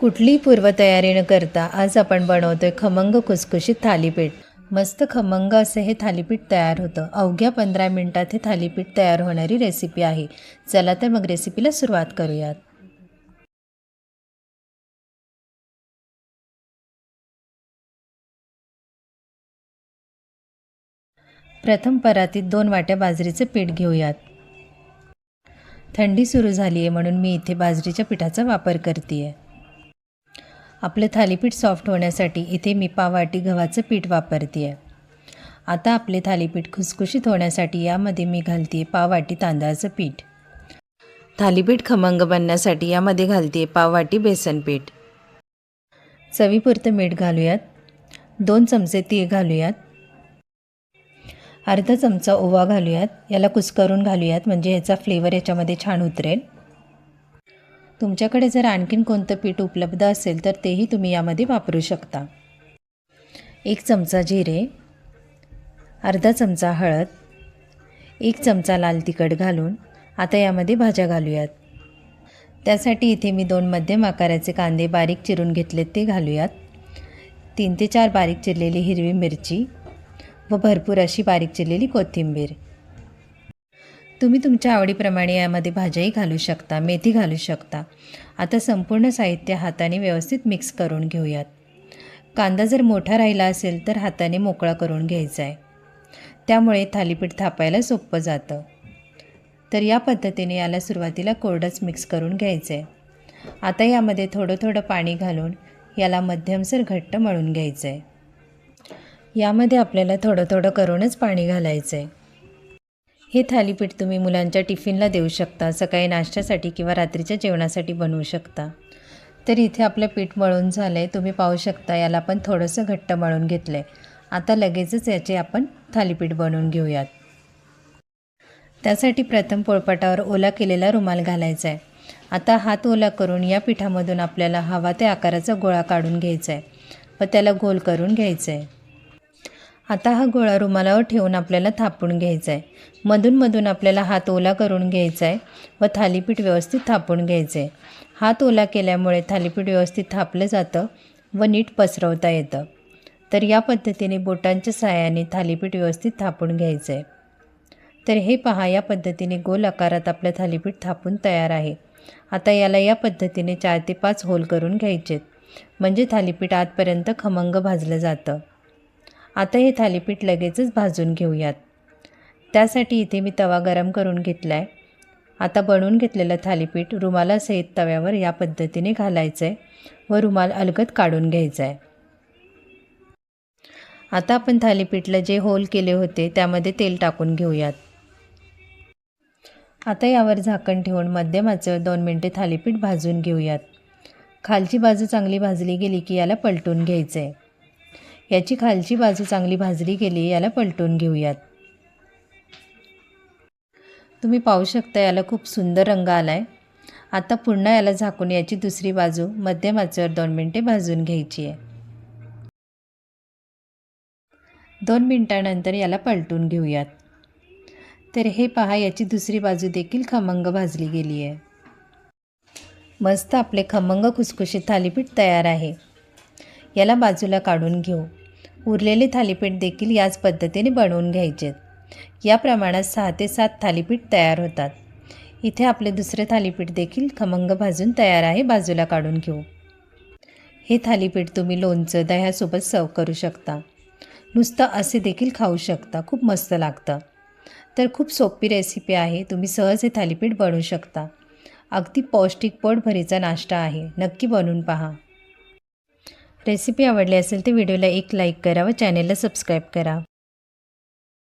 कुठलीही पूर्वतयारी न करता आज आपण बनवतोय खमंग खुसखुशीत थालीपीठ. मस्त खमंग असं हे थालीपीठ तयार होतं. अवघ्या पंधरा मिनटात हे थालीपीठ तयार होणारी रेसिपी आहे. चला तर मग रेसिपीला सुरुवात करूयात. प्रथम परातीत दोन वाट्या बाजरीचं पीठ घेऊयात. थंडी सुरू झाली आहे म्हणून मी इथे बाजरीच्या पिठाचा वापर करते आहे आपलं थालीपीठ सॉफ्ट होण्यासाठी इथे मी पाववाटी गव्हाचं पीठ वापरते आहे आता आपले थालीपीठ खुसखुशीत होण्यासाठी यामध्ये मी घालते आहे पाववाटी तांदळाचं पीठ. थालीपीठ खमंग बनण्यासाठी यामध्ये घालते आहे पाववाटी बेसन पीठ. चवीपुरतं मीठ घालूयात. दोन चमचे तीळ घालूयात. अर्धा चमचा ओवा घालूयात. याला कुस्करून घालूयात म्हणजे ह्याचा फ्लेवर याच्यामध्ये छान उतरेल. तुमच्याकडे जर आणखीन कोणतं पीठ उपलब्ध असेल तर तेही तुम्ही यामध्ये वापरू शकता. एक चमचा जिरे अर्धा चमचा हळद एक चमचा लाल तिखट घालून आता यामध्ये भाज्या घालूयात. त्यासाठी इथे मी दोन मध्यम आकाराचे कांदे बारीक चिरून घेतलेत ते घालूयात. तीन ते चार बारीक चिरलेली हिरवी मिरची व भरपूर अशी बारीक चिरलेली कोथिंबीर. तुम्ही तुमच्या आवडीप्रमाणे यामध्ये भाज्याही घालू शकता मेथी घालू शकता. आता संपूर्ण साहित्य हाताने व्यवस्थित मिक्स करून घेऊयात. कांदा जर मोठा राहिला असेल तर हाताने मोकळा करून घ्यायचा आहे त्यामुळे थालीपीठ थापायला सोपं जातं. तर या पद्धतीने याला सुरुवातीला कोरडंच मिक्स करून घ्यायचं आहे आता यामध्ये थोडं थोडं पाणी घालून याला मध्यमसर घट्ट मळून घ्यायचं आहे यामध्ये आपल्याला थोडं थोडं करूनच पाणी घालायचं आहे हे थालीपीठ तुम्ही मुलांच्या टिफिनला देऊ शकता सकाळी नाश्त्यासाठी किंवा रात्रीच्या जेवणासाठी बनवू शकता. तर इथे आपलं पीठ मळून झालं आहे तुम्ही पाहू शकता याला आपण थोडंसं घट्ट मळून घेतलं आहे आता लगेचच याचे आपण थालीपीठ बनवून घेऊयात. त्यासाठी प्रथम पोळपाटावर ओला केलेला रुमाल घालायचा आहे आता हात ओला करून या पिठामधून आपल्याला हवा त्या आकाराचा गोळा काढून घ्यायचा आहे व त्याला गोल करून घ्यायचं आहे आता हा गोळा रुमालावर ठेवून आपल्याला थापून घ्यायचा आहे मधूनमधून आपल्याला हात ओला करून घ्यायचा आहे व थालीपीठ व्यवस्थित थापून घ्यायचं आहे हात ओला केल्यामुळे थालीपीठ व्यवस्थित थापलं जातं व नीट पसरवता येतं. तर या पद्धतीने बोटांच्या सहाय्याने थालीपीठ व्यवस्थित थापून घ्यायचं आहे तर हे पहा या पद्धतीने गोल आकारात आपलं थालीपीठ थापून तयार आहे. आता याला या पद्धतीने चार ते पाच होल करून घ्यायचेत. म्हणजे थालीपीठ आतपर्यंत खमंग भाजलं जातं. आता हे थालीपीठ लगेचच भाजून घेऊयात. त्यासाठी इथे मी तवा गरम करून घेतला आहे आता बनवून घेतलेलं थालीपीठ रुमालासहित तव्यावर या पद्धतीने घालायचं आहे व रुमाल अलगद काढून घ्यायचा आहे आता आपण थालीपीठला जे होल केले होते त्यामध्ये तेल टाकून घेऊयात. आता यावर झाकण ठेवून मध्यम आचेवर दोन मिनटे थालीपीठ भाजून घेऊयात. खालची बाजू चांगली भाजली गेली की याला पलटून घ्यायचं आहे याची खालची बाजू चांगली भाजली गेली याला पलटून घेऊयात. तुम्ही पाहू शकता याला खूप सुंदर रंग आला आहे आता पुन्हा याला झाकून याची दुसरी बाजू मध्यम आचेवर दोन मिनटे भाजून घ्यायची आहे. दोन मिनटानंतर याला पलटून घेऊयात. तर हे पहा याची दुसरी बाजू देखील खमंग भाजली गेली आहे. मस्त आपले खमंग खुसखुशीत थालीपीठ तयार आहे. याला बाजूला काढून घेऊ. उरलेले थालीपीठ देखील याच पद्धतीने बनवून घ्यायचेत या प्रमाणात सहा ते सात थालीपीठ तयार होतात. इथे आपले दुसरे थालीपीठ देखील खमंग भाजून तयार आहे बाजूला काढून घेऊ. हे थालीपीठ तुम्ही लोणचं दह्यासोबत सर्व करू शकता. नुसतं असे देखील खाऊ शकता खूप मस्त लागतं. तर खूप सोपी रेसिपी आहे तुम्ही सहज हे थालीपीठ बनवू शकता. अगदी पौष्टिक पोटभरीचा नाश्ता आहे नक्की बनवून पहा. रेसिपी आवडली असेल तर व्हिडिओला एक लाईक करा व चॅनेलला सबस्क्राईब करा.